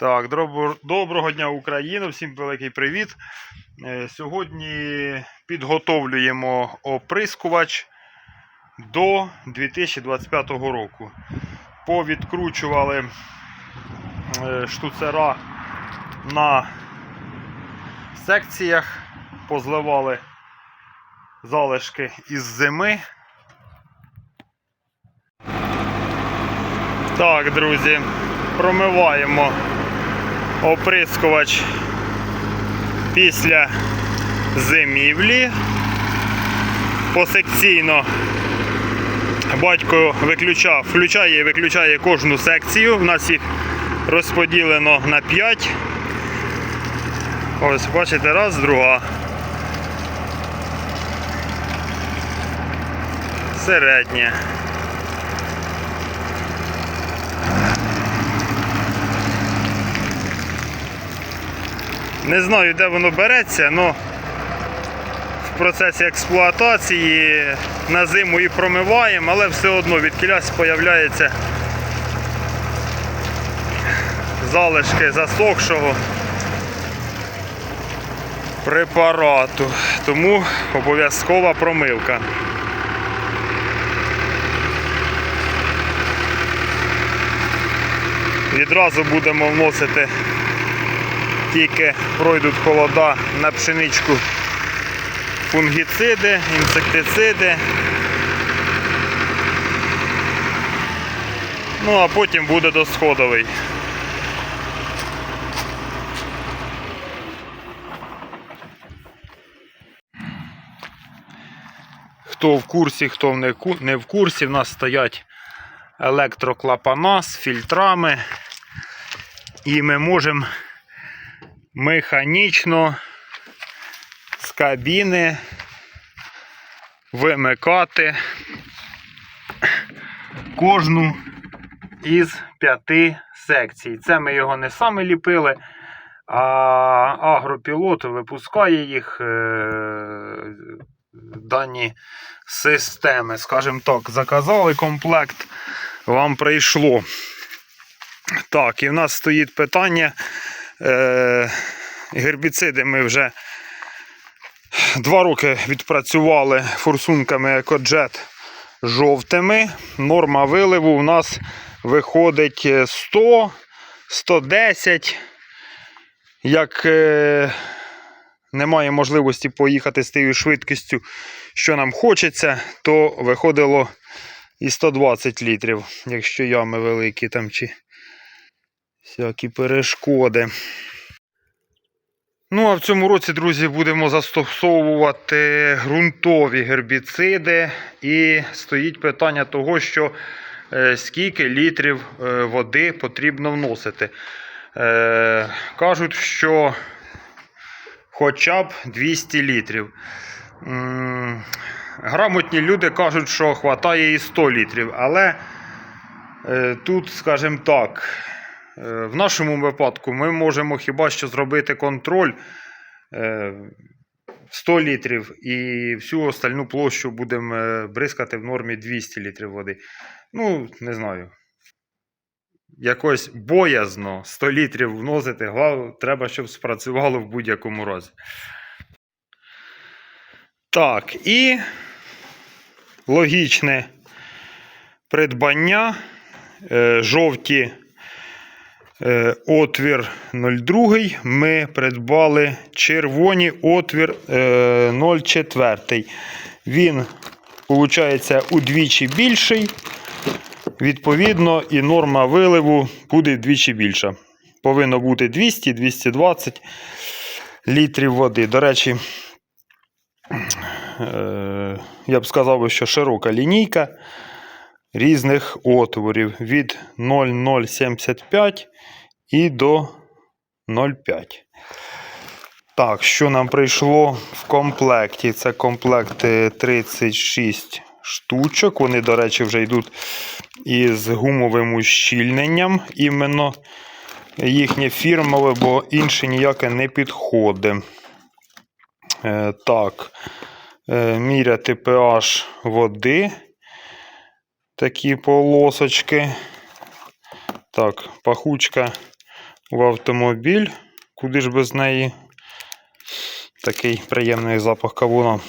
Так, доброго дня Україна, всім великий привіт. Е, Сьогодні підготовлюємо оприскувач до 2025 року. Повідкручували е, штуцера на секціях, позливали залишки із зими. Так, друзі, промиваємо оприскувач після зимівлі. Посекційно батько виключав, включає і виключає кожну секцію. У нас їх розподілено на 5. Ось, бачите, раз, друга. Середнє. Не знаю, де воно береться, але в процесі експлуатації на зиму і промиваємо, але все одно від кілясь з'являється залишки засохшого препарату. Тому обов'язкова промивка. Відразу будемо вносити тільки пройдуть холода на пшеничку фунгіциди, інсектициди. Ну а потім буде досходовий. Хто в курсі, хто не в курсі, в нас стоять електроклапана з фільтрами. І ми можемо механічно з кабіни вимикати кожну із п'яти секцій. Це ми його не самі ліпили, а агропілот випускає їх е, дані системи. Скажімо так, заказали комплект, вам прийшло. Так, і в нас стоїть питання. Е, гербіциди ми вже два роки відпрацювали форсунками екоджет жовтими. Норма виливу у нас виходить 100, 110. Як е, немає можливості поїхати з тією швидкістю, що нам хочеться, то виходило і 120 літрів, якщо ями великі там чи всякі перешкоди. Ну, а в цьому році, друзі, будемо застосовувати ґрунтові гербіциди. І стоїть питання того, що е, скільки літрів е, води потрібно вносити. Е, кажуть, що хоча б 200 літрів. Грамотні люди кажуть, що вистачає і 100 літрів, але тут, скажімо так, в нашому випадку ми можемо хіба що зробити контроль е, 100 літрів і всю остальну площу будемо е, бризкати в нормі 200 літрів води. Ну, не знаю. Якось боязно 100 літрів вносити, треба, щоб спрацювало в будь-якому разі. Так, і логічне придбання. Е, Жовті е, отвір 02. Ми придбали червоні отвір е, 04. Він, виходить, удвічі більший. Відповідно, і норма виливу буде вдвічі більша. Повинно бути 200-220 літрів води. До речі, е, я б сказав, що широка лінійка різних отворів від 0,075 і до 0,5. Так, що нам прийшло в комплекті? Це комплект е, 36 штучок. Вони, до речі, вже йдуть із гумовим ущільненням. Іменно їхнє фірмове, бо інше ніяке не підходить. Е, так, е, міряти pH води. Такі полосочки. Так, пахучка в автомобіль. Куди ж без неї? Такий приємний запах кавуна.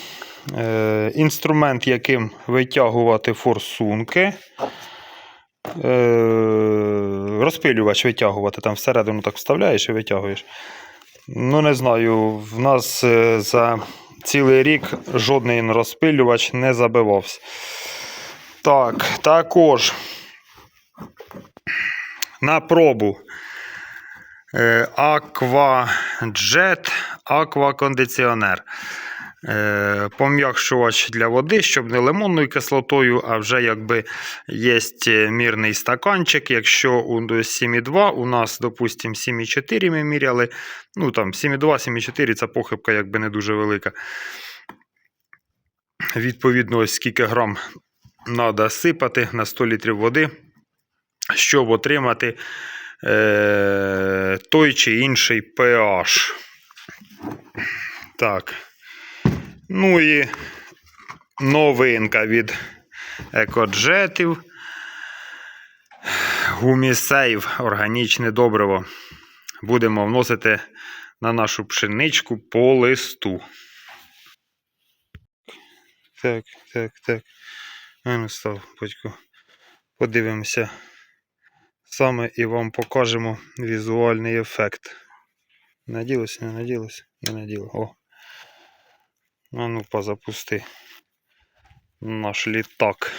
Е, інструмент, яким витягувати форсунки. Е, розпилювач витягувати, там всередину так вставляєш і витягуєш. Ну, не знаю, в нас е, за цілий рік жодний розпилювач не забивався. Так, також на пробу. Е, Акваджет, аквакондиціонер. Е, Пом'якшувач для води, щоб не лимонною кислотою, а вже якби є мірний стаканчик. Якщо у 7,2 у нас, допустимо, 7,4 ми міряли. Ну там 7,2, 7,4 це похибка якби не дуже велика. Відповідно, ось скільки грам треба сипати на 100 літрів води, щоб отримати е, той чи інший pH. Так. Ну і новинка від екоджетів. Гумісейв, органічне добриво. Будемо вносити на нашу пшеничку по листу. Так, так, так. А ну став, батько. Подивимося. Саме і вам покажемо візуальний ефект. Наділося, не наділося? Не наділо. О. А ну позапусти наш літак.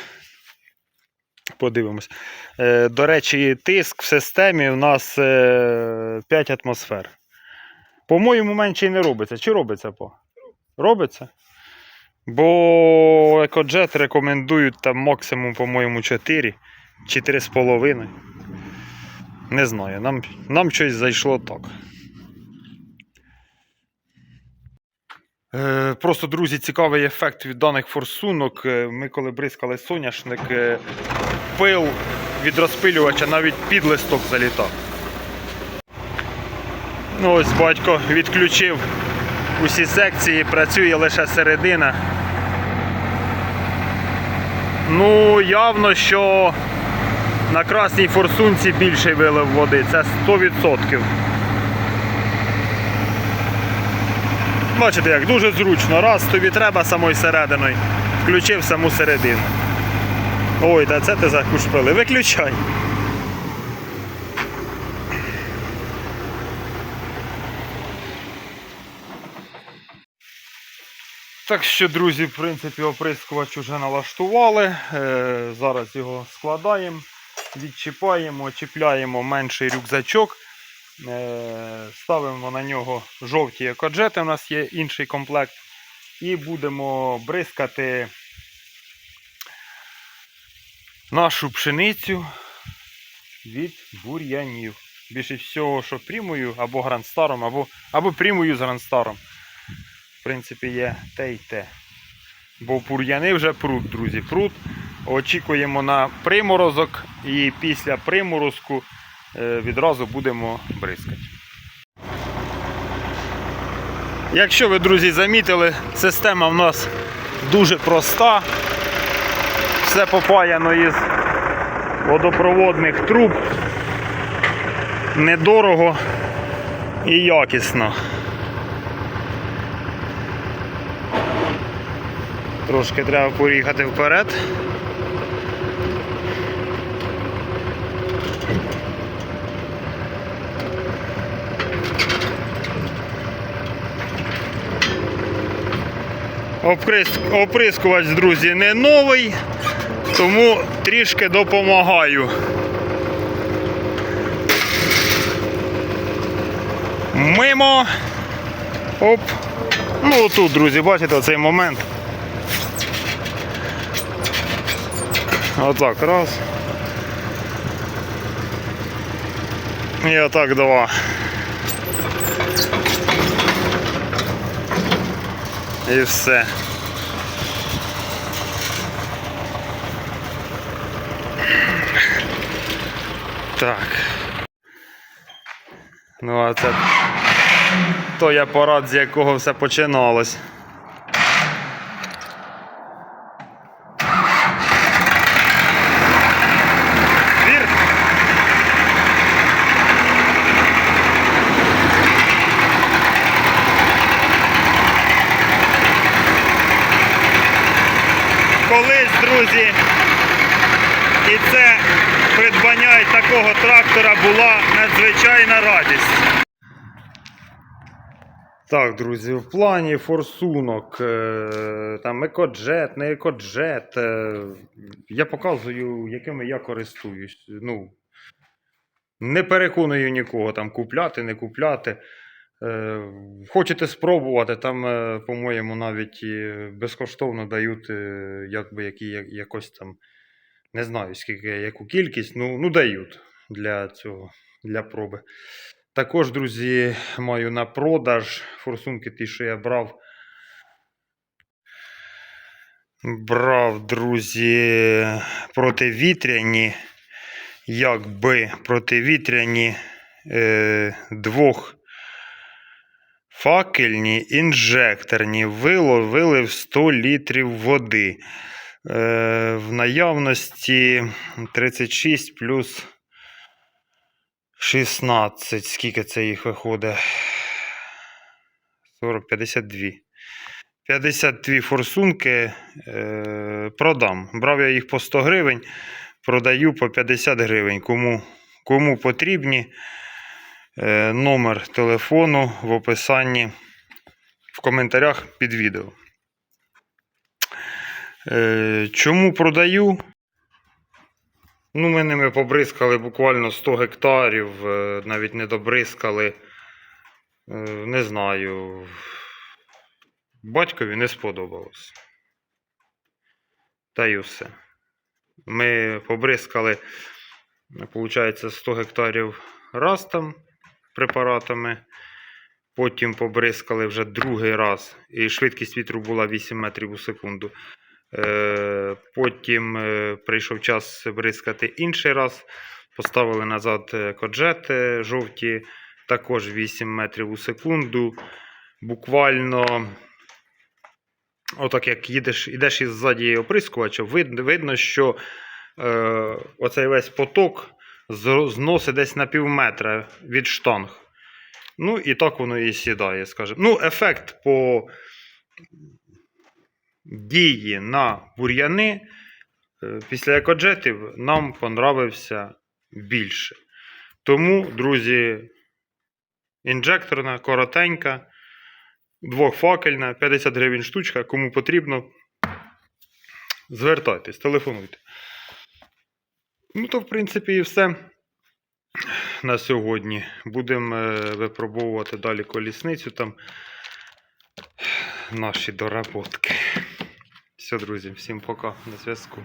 Подивимось. Е, до речі, тиск в системі у нас е, 5 атмосфер. По-моєму, менше і не робиться. Чи робиться по? Робиться? Бо екоджет рекомендують там максимум, по-моєму, 4 чи 3,5. Не знаю, нам, нам щось зайшло так. Е, Просто, друзі, цікавий ефект від даних форсунок. Е, Ми коли бризкали соняшник, е, пил від розпилювача навіть під листок залітав. Ну, ось батько відключив усі секції, працює лише середина. Ну, явно, що на красній форсунці більший вилив води. Це 100%. Бачите, як дуже зручно. Раз тобі треба самою серединою. Включив саму середину. Ой, та це ти закушпили. Виключай. Так що, друзі, в принципі, оприскувач вже налаштували. Е, зараз його складаємо, відчіпаємо, чіпляємо менший рюкзачок. Е, ставимо на нього жовті екоджети, у нас є інший комплект. І будемо бризкати нашу пшеницю від бур'янів. Більше всього, що прімою або грандстаром, або, або прімою з грандстаром. В принципі, є те й те. Бо бур'яни вже прут, друзі, прут. Очікуємо на приморозок і після приморозку е, відразу будемо бризкати. Якщо ви, друзі, замітили, система в нас дуже проста. Все попаяно із водопроводних труб. Недорого і якісно. Трошки треба поїхати вперед. Оприскувач, друзі, не новий, тому трішки допомагаю. Мимо. Оп. Ну тут, друзі, бачите оцей момент. Отак, раз. І отак два. І все. Так. Ну, а це той апарат, з якого все починалось. Вір. друзі. І це придбання і такого трактора була надзвичайна радість. Так, друзі, в плані форсунок, е, там екоджет, не екоджет. е, Я показую, якими я користуюсь. Ну, не переконую нікого там купляти, не купляти. Е, Хочете спробувати, там, по-моєму, навіть безкоштовно дають якби, які, якось там, не знаю, скільки, яку кількість, ну, ну дають для цього, для проби. Також, друзі, маю на продаж форсунки ті, що я брав. Брав, друзі, противітряні, якби противітряні е, двох факельні інжекторні вило, вилив 100 літрів води. Е, в наявності 36 плюс 16. Скільки це їх виходить? 40, 52. 52 форсунки е, продам. Брав я їх по 100 гривень, продаю по 50 гривень. Кому, кому потрібні, е, номер телефону в описанні в коментарях під відео. Е, чому продаю? Ну, ми ними побризкали буквально 100 гектарів, е, навіть не добризкали. Е, Не знаю. Батькові не сподобалось. Та й усе. Ми побризкали, виходить, 100 гектарів растом препаратами. Потім побризкали вже другий раз, і швидкість вітру була 8 метрів у секунду. Е, Потім е, прийшов час бризкати інший раз. Поставили назад е, коджети жовті, також 8 метрів у секунду. Буквально, отак як їдеш, ідеш із ззаді оприскувача, видно, що е, оцей весь поток зносить десь на пів метра від штанг. Ну і так воно і сідає, скажімо. Ну, ефект по дії на бур'яни е, після екоджетів нам понравився більше. Тому, друзі, інжекторна, коротенька, двохфакельна, 50 гривень штучка. Кому потрібно, звертайтесь, телефонуйте. Ну, то, в принципі, і все на сьогодні. Будемо е, випробовувати далі колісницю там наші доработки. Все, друзі, всім пока, на зв'язку.